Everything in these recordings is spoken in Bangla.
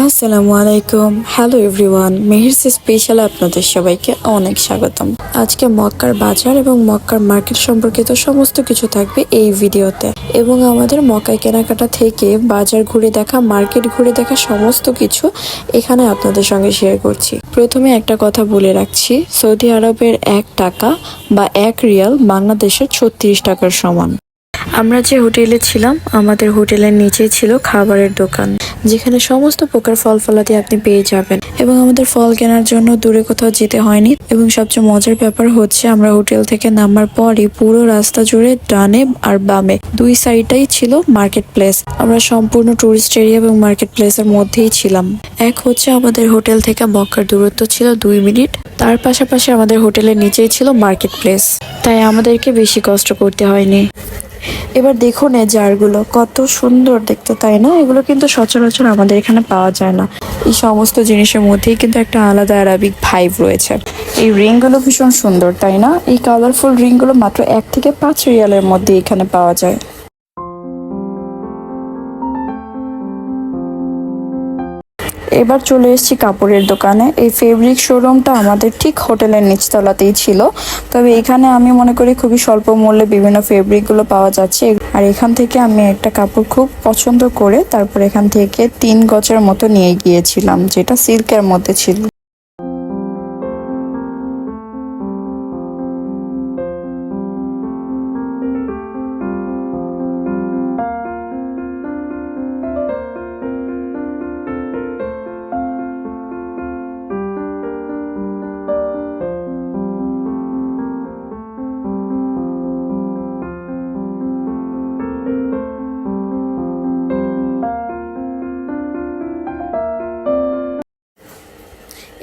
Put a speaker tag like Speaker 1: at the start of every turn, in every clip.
Speaker 1: আসসালামু আলাইকুম। হ্যালো এভরিওয়ান মেহেরস স্পেশাল আপনাদের সবাইকে অনেক স্বাগতম। আজকে মক্কার বাজার এবং মক্কার মার্কেট সম্পর্কিত সমস্ত কিছু থাকবে এই ভিডিওতে। এবং আমাদের মক্কায় কেনাকাটা থেকে বাজার ঘুরে দেখা, মার্কেট ঘুরে দেখা সমস্ত কিছু এখানে আপনাদের সঙ্গে শেয়ার করছি। প্রথমে একটা কথা বলে রাখছি, সৌদি আরবের এক টাকা বা এক রিয়াল বাংলাদেশের ছত্রিশ টাকার সমান। আমরা যে হোটেলে ছিলাম, আমাদের হোটেলের নিচেই ছিল খাবারের দোকান। যেখানে সমস্ত প্রকার ফল ফলাতে আপনি পেয়ে যাবেন। এবং আমাদের ফল কেনার জন্য দূরে কোথাও যেতে হয়নি। এবং সবচেয়ে মজার ব্যাপার হচ্ছে, আমরা হোটেল থেকে নামার পরই পুরো রাস্তা জুড়ে ডানে আর বামে দুই সাইডটাই ছিল মার্কেট প্লেস আমরা সম্পূর্ণ টুরিস্ট এরিয়া এবং মার্কেট প্লেসের মধ্যেই ছিলাম। এক হচ্ছে, আমাদের হোটেল থেকে মক্কার দূরত্ব ছিল দুই মিনিট। তার পাশাপাশি আমাদের হোটেলের নিচেই ছিল মার্কেট প্লেস তাই আমাদেরকে বেশি কষ্ট করতে হয়নি। এবার দেখুন এই জারগুলো, কত সুন্দর দেখতে, তাই না? এগুলো কিন্তু সচরাচর আমাদের এখানে পাওয়া যায় না। এই সমস্ত জিনিসের মধ্যেই কিন্তু একটা আলাদা আরাবিক ভাইব রয়েছে। এই রিংগুলো ভীষণ সুন্দর, তাই না? এই কালারফুল রিংগুলো মাত্র এক থেকে পাঁচ রিয়ালের মধ্যে এখানে পাওয়া যায়। এবার চলে এসেছি কাপড়ের দোকানে। এই ফেব্রিক শোরুমটা আমাদের ঠিক হোটেলের নিচতলাতেই ছিল। তবে এখানে আমি মনে করি খুবই স্বল্প মূল্যে বিভিন্ন ফেব্রিকগুলো পাওয়া যাচ্ছে। আর এখান থেকে আমি একটা কাপড় খুব পছন্দ করে তারপর এখান থেকে তিন গছের মতো নিয়ে গিয়েছিলাম, যেটা সিল্কের মধ্যে ছিল।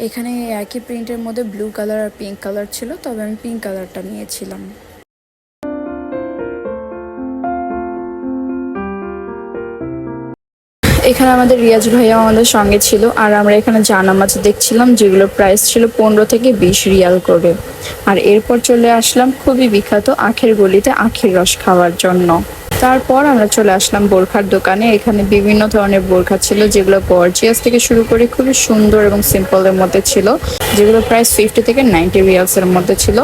Speaker 1: এখানে একই প্রিন্টের মধ্যে ব্লু কালার আর পিঙ্ক কালার ছিল, তবে আমি পিঙ্ক কালারটা নিয়েছিলাম। এখানে আমাদের রিয়াজ ভাইয়া আমাদের সঙ্গে ছিল, আর আমরা এখানে জানামাজ দেখছিলাম যেগুলো প্রাইস ছিল পনেরো থেকে বিশ রিয়াল করে। আর এরপর চলে আসলাম খুবই বিখ্যাত আখের গলিতে আখের রস খাওয়ার জন্য। তারপর আমরা চলে আসলাম বোরখার দোকানে। এখানে বিভিন্ন ধরনের বোরখা ছিল, যেগুলো গর্জিয়াস থেকে শুরু করে খুবই সুন্দর এবং সিম্পলের মধ্যে ছিল, যেগুলো প্রায় ফিফটি থেকে নাইনটি রিয়ালসের মধ্যে ছিল।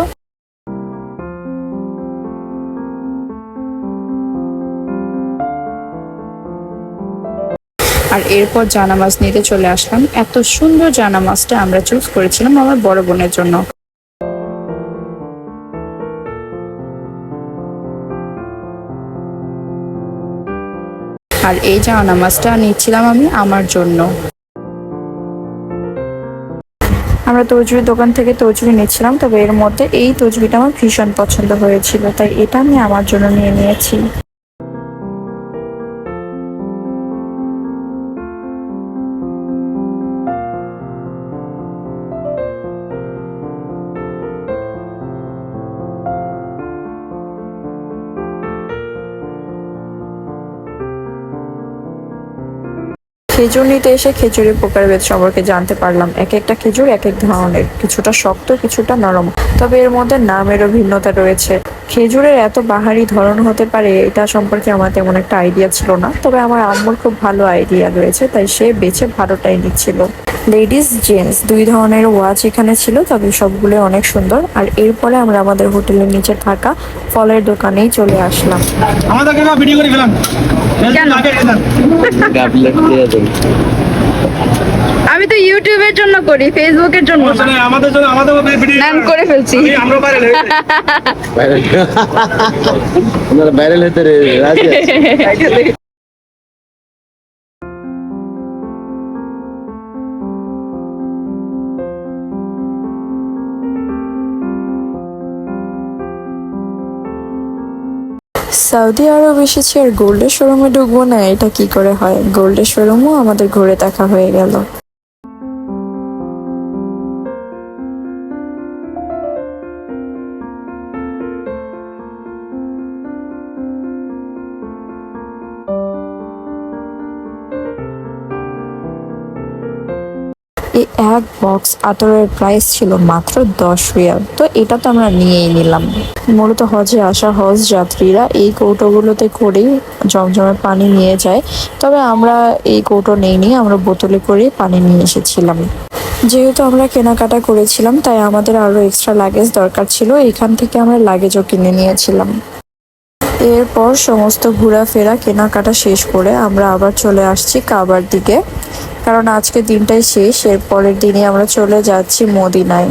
Speaker 1: আর এরপর জানামাজ নিতে চলে আসলাম। এত সুন্দর জানামাজটা আমরা চুজ করেছিলাম আমার বড় বোনের জন্য। আর এই জানামাজটা নিচ্ছিলাম আমি আমার জন্য। আমরা তজুরি দোকান থেকে তরজুরি নিচ্ছিলাম, তবে এর মধ্যে এই তরজুরিটা আমার ভীষণ পছন্দ হয়েছিল, তাই এটা আমি আমার জন্য নিয়ে নিয়েছি। খেজুর নিতে এসে খেজুরের প্রকারভেদ সম্পর্কে জানতে পারলাম। এক একটা খেজুর এক এক ধরনের, কিছুটা শক্ত, কিছুটা নরম। তবে এর মধ্যে নামেরও ভিন্নতা রয়েছে। খেজুরের এত বাহারি ধরন হতে পারে, এটা সম্পর্কে আমার তেমন একটা আইডিয়া ছিল না। তবে আমার আম্মুর খুব ভালো আইডিয়া রয়েছে, তাই সে বেছে ভালোটাই নিচ্ছিল। লেডিস জেন্টস দুই ধরনের ওয়াচ এখানে ছিল তবে সবগুলো অনেক সুন্দর। আর এরপরে আমরা আমাদের হোটেলের নিচে থাকা ফলের দোকানেই চলে আসলাম।
Speaker 2: আমাদেরকে না ভিডিও করে ফেলাম
Speaker 3: আমি তো ইউটিউবের জন্য করি ফেসবুকের জন্য
Speaker 2: আমাদের জন্য আমাদের ভিডিও
Speaker 3: নাম করে ফেলছি।
Speaker 2: আমরা
Speaker 4: ভাইরাল ভাইরাল হতে রে- রাজি
Speaker 1: সৌদি আরব এসেছি আর গোল্ডের শোরুমে ঢুকবো না, এটা কি করে হয়? গোল্ডের শোরুমও আমাদের ঘুরে দেখা হয়ে গেল। এই এক বক্স আতরের প্রাইস ছিল মাত্র দশ রিয়াল। তো এটা তো আমরা নিয়েই নিলাম। মূলত হজে আসা হজ যাত্রীরা এই কৌটোগুলোতে করেই জমজমে পানি নিয়ে যায়। তবে আমরা এই কৌটো নেইনি, আমরা বোতলে করে পানি নিয়ে এসেছিলাম। যেহেতু আমরা কেনাকাটা করেছিলাম, তাই আমাদের আরও এক্সট্রা লাগেজ দরকার ছিল। এখান থেকে আমরা লাগেজও কিনে নিয়েছিলাম। এরপর সমস্ত ঘোরাফেরা, কেনাকাটা শেষ করে আমরা আবার চলে আসছি কাবার দিকে। কারণ আজকে দিনটাই শেষ এর পরের দিনে আমরা চলে যাচ্ছি মদিনায়।